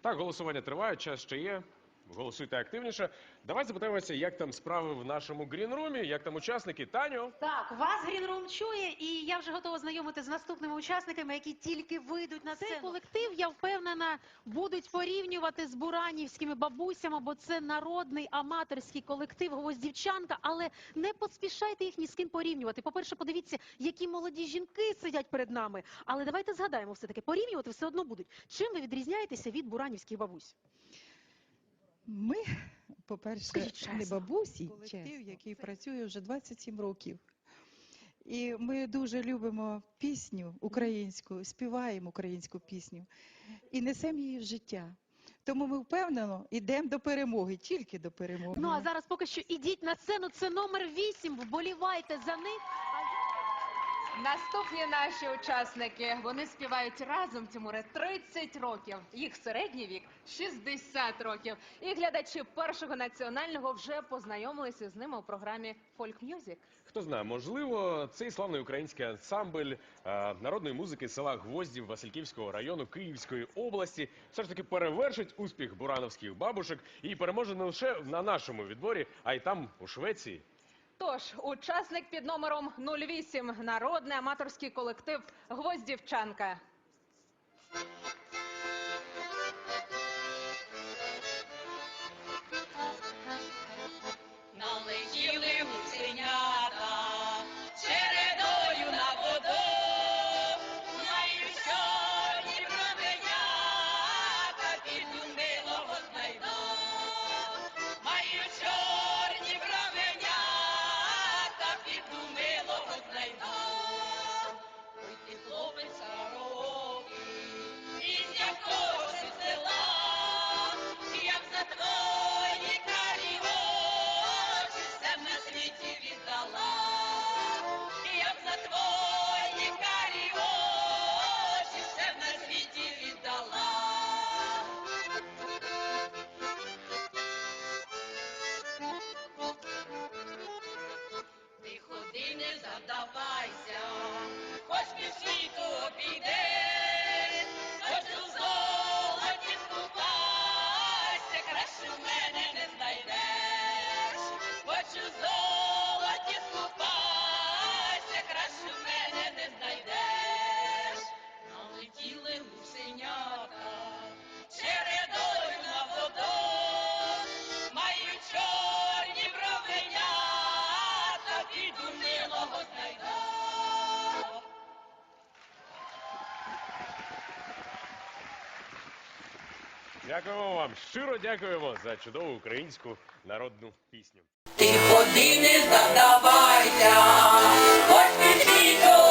Так, голосування триває, час ще є. Голосуйте активніше. Давайте запитаємося, як там справи в нашому грінрумі, як там учасники. Таню, Так, вас Грінрум чує, і я вже готова знайомити з наступними учасниками, які тільки вийдуть на Цей сцену. колектив, я впевнена, будуть порівнювати з буранівськими бабусями, бо це народний аматорський колектив Гвоздівчанка. Але не поспішайте їх ні з ким порівнювати. По-перше, подивіться, які молоді жінки сидять перед нами. Але давайте згадаємо все таки, порівнювати все одно будуть. Чим ви відрізняєтеся від буранівських бабусь? Ми, по-перше, не бабусі, колектив, Чесно. який працює вже 27 років. І ми дуже любимо пісню українську, співаємо українську пісню і несемо її в життя. Тому ми впевнено йдемо до перемоги, тільки до перемоги. Ну а зараз поки що ідіть на сцену. Це номер вісім. Вболівайте за них. Наступні наші учасники вони співають разом Тимуре 30 років. Їх середній вік 60 років. І глядачі першого національного вже познайомилися з ними у програмі Folk Music. хто знає, можливо, цей славний український ансамбль е, народної музики села Гвоздів Васильківського району Київської області все ж таки перевершить успіх бурановських бабушек і переможе не лише на нашому відборі, а й там у Швеції. Тож, учасник під номером 08 – народний аматорський колектив Гвоздівчанка. Не задавайся, хоч пів світу обійдеш, Дякуємо вам, щиро дякуємо за чудову українську народну пісню. Ти ходи, не задавайся, хоч світу